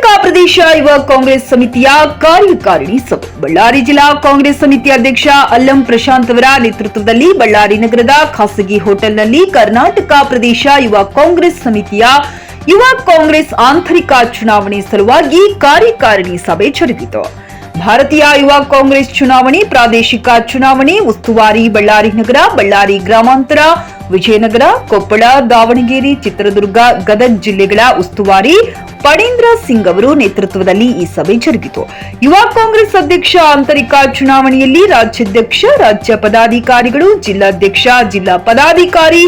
ಯುವ ಕಾಂಗ್ರೆಸ್ ಸಮಿತಿಯ ಕಾರ್ಯಕಾರಿಣಿ ಸಭೆ. ಬಳ್ಳಾರಿ ಜಿಲ್ಲಾ ಕಾಂಗ್ರೆಸ್ ಸಮಿತಿ ಅಧ್ಯಕ್ಷ ಅಲ್ಲಂ ಪ್ರಶಾಂತ್ ಅವರ ನೇತೃತ್ವದಲ್ಲಿ ಬಳ್ಳಾರಿ ನಗರದ ಖಾಸಗಿ ಹೋಟೆಲ್ನಲ್ಲಿ ಕರ್ನಾಟಕ ಪ್ರದೇಶ ಯುವ ಕಾಂಗ್ರೆಸ್ ಸಮಿತಿಯ ಯುವ ಕಾಂಗ್ರೆಸ್ ಆಂತರಿಕ ಚುನಾವಣೆ ಸಲುವಾಗಿ ಕಾರ್ಯಕಾರಿಣಿ ಸಭೆ ಜರುಗಿತು. ಭಾರತೀಯ ಯುವ ಕಾಂಗ್ರೆಸ್ ಚುನಾವಣೆ ಪ್ರಾದೇಶಿಕ ಚುನಾವಣೆ ಉಸ್ತುವಾರಿ ಬಳ್ಳಾರಿ ನಗರ, ಬಳ್ಳಾರಿ ಗ್ರಾಮಾಂತರ ವಿಜಯನಗರ, ಕೊಪ್ಪಳ, ದಾವಣಗೆರೆ, ಚಿತ್ರದುರ್ಗ, ಗದಗ ಜಿಲ್ಲೆಗಳ ಉಸ್ತುವಾರಿ ಪಡೇಂದ್ರ ಸಿಂಗ್ ಅವರು ನೇತೃತ್ವದಲ್ಲಿ ಈ ಸಭೆ ಜರುಗಿತು. ಯುವ ಕಾಂಗ್ರೆಸ್ ಅಧ್ಯಕ್ಷ ಆಂತರಿಕ ಚುನಾವಣೆಯಲ್ಲಿ ರಾಜ್ಯಾಧ್ಯಕ್ಷ, ರಾಜ್ಯ ಪದಾಧಿಕಾರಿಗಳು, ಜಿಲ್ಲಾಧ್ಯಕ್ಷ, ಜಿಲ್ಲಾ ಪದಾಧಿಕಾರಿ,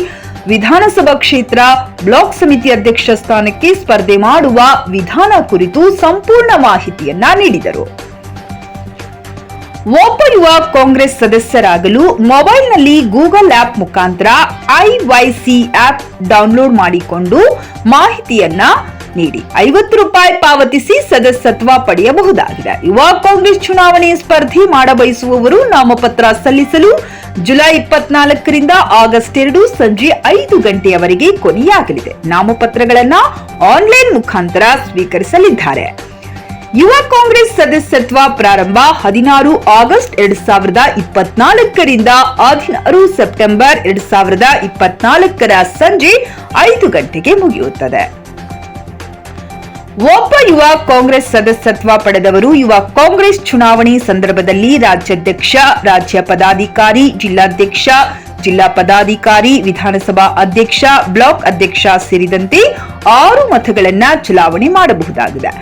ವಿಧಾನಸಭಾ ಕ್ಷೇತ್ರ, ಬ್ಲಾಕ್ ಸಮಿತಿ ಅಧ್ಯಕ್ಷ ಸ್ಥಾನಕ್ಕೆ ಸ್ಪರ್ಧೆ ಮಾಡುವ ವಿಧಾನ ಕುರಿತು ಸಂಪೂರ್ಣ ಮಾಹಿತಿಯನ್ನ ನೀಡಿದರು. ಒಬ್ಬ ಯುವ ಕಾಂಗ್ರೆಸ್ ಸದಸ್ಯರಾಗಲು ಮೊಬೈಲ್ನಲ್ಲಿ ಗೂಗಲ್ ಆಪ್ ಮುಖಾಂತರ ಐವೈಸಿ ಆಪ್ ಡೌನ್ಲೋಡ್ ಮಾಡಿಕೊಂಡು ಮಾಹಿತಿಯನ್ನ ನೀಡಿ. ಐವತ್ತು ರೂಪಾಯಿ ಪಾವತಿಸಿ ಸದಸ್ಯತ್ವ ಪಡೆಯಬಹುದಾಗಿದೆ. ಯುವ ಕಾಂಗ್ರೆಸ್ ಚುನಾವಣೆ ಸ್ಪರ್ಧೆ ಮಾಡಬಯಸುವವರು ನಾಮಪತ್ರ ಸಲ್ಲಿಸಲು ಜುಲೈ ಇಪ್ಪತ್ನಾಲ್ಕರಿಂದ ಆಗಸ್ಟ್ ಎರಡು ಸಂಜೆ ಐದು ಗಂಟೆಯವರೆಗೆ ಕೊನೆಯಾಗಲಿದೆ. ನಾಮಪತ್ರಗಳನ್ನು ಆನ್ಲೈನ್ ಮುಖಾಂತರ ಸ್ವೀಕರಿಸಲಿದ್ದಾರೆ. ಯುವ ಕಾಂಗ್ರೆಸ್ ಸದಸ್ಯತ್ವ ಪ್ರಾರಂಭ ಹದಿನಾರು ಆಗಸ್ಟ್ ಎರಡ್ ಸಾವಿರದ ಇಪ್ಪತ್ನಾಲ್ಕರಿಂದ ಹದಿನಾರು ಸೆಪ್ಟೆಂಬರ್ ಎರಡ್ ಸಾವಿರದ ಇಪ್ಪತ್ನಾಲ್ಕರ ಸಂಜೆ ಐದು ಗಂಟೆಗೆ ಮುಗಿಯುತ್ತದೆ. ಒಬ್ಬ ಯುವ ಕಾಂಗ್ರೆಸ್ ಸದಸ್ಯತ್ವ ಪಡೆದವರು ಯುವ ಕಾಂಗ್ರೆಸ್ ಚುನಾವಣೆ ಸಂದರ್ಭದಲ್ಲಿ ರಾಜ್ಯಾಧ್ಯಕ್ಷ, ರಾಜ್ಯ ಪದಾಧಿಕಾರಿ, ಜಿಲ್ಲಾಧ್ಯಕ್ಷ ಜಿಲ್ಲಾ ಪದಾಧಿಕಾರಿ, ವಿಧಾನಸಭಾ ಅಧ್ಯಕ್ಷ, ಬ್ಲಾಕ್ ಅಧ್ಯಕ್ಷ ಸೇರಿದಂತೆ ಆರು ಮತಗಳನ್ನ ಚಲಾವಣೆ ಮಾಡಬಹುದಾಗಿದೆ.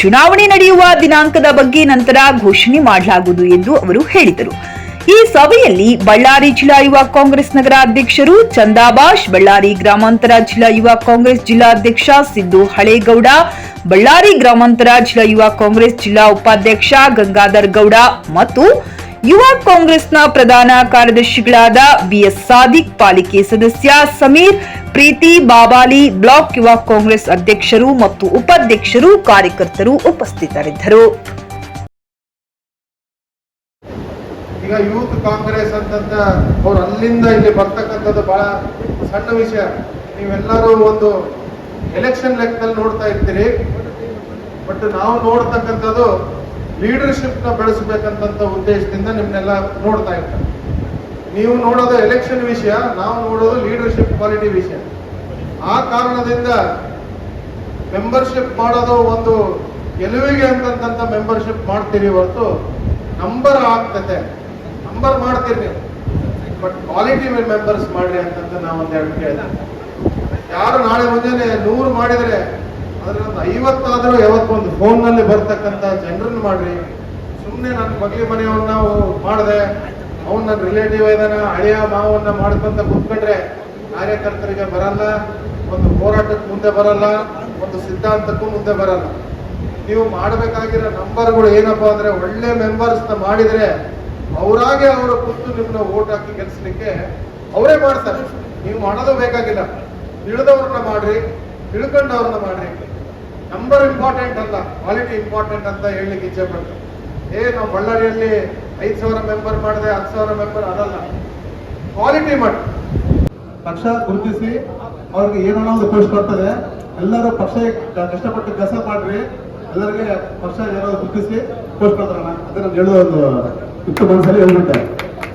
ಚುನಾವಣೆ ನಡೆಯುವ ದಿನಾಂಕದ ಬಗ್ಗೆ ನಂತರ ಘೋಷಣೆ ಮಾಡಲಾಗುವುದು ಎಂದು ಅವರು ಹೇಳಿದರು. ಈ ಸಭೆಯಲ್ಲಿ ಬಳ್ಳಾರಿ ಜಿಲ್ಲಾ ಯುವ ಕಾಂಗ್ರೆಸ್ ನಗರ ಅಧ್ಯಕ್ಷರು ಚಂದಾಬಾಷ್, ಬಳ್ಳಾರಿ ಗ್ರಾಮಾಂತರ ಜಿಲ್ಲಾ ಯುವ ಕಾಂಗ್ರೆಸ್ ಜಿಲ್ಲಾಧ್ಯಕ್ಷ ಸಿದ್ದು ಹಳೇಗೌಡ, ಬಳ್ಳಾರಿ ಗ್ರಾಮಾಂತರ ಜಿಲ್ಲಾ ಯುವ ಕಾಂಗ್ರೆಸ್ ಜಿಲ್ಲಾ ಉಪಾಧ್ಯಕ್ಷ ಗಂಗಾಧರ್ ಗೌಡ ಮತ್ತು ಯುವ ಕಾಂಗ್ರೆಸ್ನ ಪ್ರಧಾನ ಕಾರ್ಯದರ್ಶಿಗಳಾದ ಬಿಎಸ್ ಸಾದಿಕ್, ಪಾಲಿಕೆ ಸದಸ್ಯ ಸಮೀರ್, ಪ್ರೀತಿ ಬಾಬಾಲಿ ಬ್ಲಾಕ್ ಯುವ ಕಾಂಗ್ರೆಸ್ ಅಧ್ಯಕ್ಷರು ಮತ್ತು ಉಪಾಧ್ಯಕ್ಷರು, ಕಾರ್ಯಕರ್ತರು ಉಪಸ್ಥಿತರಿದ್ದರು. ಈಗ ಯೂತ್ ಕಾಂಗ್ರೆಸ್ ಅಂತಂದ ಅವ್ರು ಅಲ್ಲಿಂದ ಇಲ್ಲಿ ಬರ್ತಕ್ಕಂಥದ್ದು ಬಹಳ ಸಣ್ಣ ವಿಷಯ. ನೀವೆಲ್ಲರೂ ಒಂದು ಎಲೆಕ್ಷನ್ ಲೆಕ್ಕದಲ್ಲಿ ನೋಡ್ತಾ ಇರ್ತೀರಿ. ಬಟ್ ನಾವು ನೋಡ್ತಕ್ಕಂಥದ್ದು ಲೀಡರ್ಶಿಪ್ನ ಬೆಳೆಸಬೇಕಂತ ಉದ್ದೇಶದಿಂದ ನಿಮ್ಮನ್ನೆಲ್ಲ ನೋಡ್ತಾ ಇರ್ತಾರೆ. ನೀವು ನೋಡೋದು ಎಲೆಕ್ಷನ್ ವಿಷಯ, ನಾವು ನೋಡೋದು ಲೀಡರ್ಶಿಪ್ ಕ್ವಾಲಿಟಿ ವಿಷಯ. ಆ ಕಾರಣದಿಂದ ಮೆಂಬರ್ಶಿಪ್ ಮಾಡೋದು ಒಂದು ಗೆಲುವಿಗೆ ಅಂತಂತ ಮೆಂಬರ್ಶಿಪ್ ಮಾಡ್ತೀರಿ ಹೊರತು ನಂಬರ್ ಆಗ್ತದೆ. ನಂಬರ್ ಮಾಡ್ತೀರಿ ಬಟ್ ಕ್ವಾಲಿಟಿ ಮೆಂಬರ್ಸ್ ಮಾಡ್ರಿ ಅಂತಂತ ನಾವು ಒಂದೆರಡು ಕೇಳಿದೆ ಯಾರು ನಾಳೆ ಮುಂಜಾನೆ ನೂರು ಮಾಡಿದ್ರೆ ಅದ್ರಲ್ಲಿ ಐವತ್ತಾದರೂ ಯಾವತ್ತೊಂದು ಫೋನ್ನಲ್ಲಿ ಬರ್ತಕ್ಕಂಥ ಜನರನ್ನು ಮಾಡ್ರಿ. ಸುಮ್ಮನೆ ನನ್ನ ಮಗಲಿ ಮನೆಯವನ್ನ ನಾವು ಮಾಡಿದೆ, ಅವ್ನು ನನ್ನ ರಿಲೇಟಿವ್ ಇದಾನ, ಹಳೆಯ ಮಾವನ್ನ ಮಾಡ್ಕೊಂತ ಕೂತ್ಕೊಂಡ್ರೆ ಕಾರ್ಯಕರ್ತರಿಗೆ ಬರಲ್ಲ, ಒಂದು ಹೋರಾಟಕ್ಕೆ ಮುಂದೆ ಬರಲ್ಲ, ಒಂದು ಸಿದ್ಧಾಂತಕ್ಕೂ ಮುಂದೆ ಬರಲ್ಲ. ನೀವು ಮಾಡಬೇಕಾಗಿರೋ ನಂಬರ್ಗಳು ಏನಪ್ಪ ಅಂದ್ರೆ ಒಳ್ಳೆ ಮೆಂಬರ್ಸ್ ಮಾಡಿದ್ರೆ ಅವರಾಗೆ ಅವರು ಕೂತು ನಿಮ್ಮನ್ನ ಓಟ್ ಹಾಕಿ ಗೆಲ್ಸ್ಲಿಕ್ಕೆ ಅವರೇ ಮಾಡ್ತಾರೆ. ನೀವು ಮಾಡೋದು ಬೇಕಾಗಿಲ್ಲ. ತಿಳಿದವ್ರನ್ನ ಮಾಡ್ರಿ. ತಿಳ್ಕೊಂಡವ್ರನ್ನ ಮಾಡ್ರಿ. ನಂಬರ್ ಇಂಪಾರ್ಟೆಂಟ್ ಅಲ್ಲ ಕ್ವಾಲಿಟಿ ಇಂಪಾರ್ಟೆಂಟ್ ಅಂತ ಹೇಳಲಿಕ್ಕೆ ಇಚ್ಛೆ ಪಡ್ತಾರೆ ಏ, ನಾವು ಬಳ್ಳಾರಿಯಲ್ಲಿ ಐದು ಸಾವಿರ ಮೆಂಬರ್ ಮಾಡಿದೆ, ಹತ್ತು ಸಾವಿರ ಮೆಂಬರ್ ಅದಲ್ಲ ಕ್ವಾಲಿಟಿ ಮಾಡಿ. ಪಕ್ಷ ಗುರುತಿಸಿ, ಅವ್ರಿಗೆ ಏನೋ ಒಂದು ಕೊಡ್ತಾರೆ ಎಲ್ಲರೂ ಪಕ್ಷ ಕಷ್ಟಪಟ್ಟು ಕೆಲಸ ಮಾಡ್ರಿ, ಎಲ್ಲರಿಗೆ ಪಕ್ಷ ಏನಾದ್ರು ಗುರುತಿಸಿ ಪೋಸ್ಟ್ ಅದನ್ನ ಹೇಳೋ ಒಂದು ಇತ್ತು ಮನಸ್ಸಲ್ಲಿ ಹೇಳ್ಬಿಟ್ಟೆ.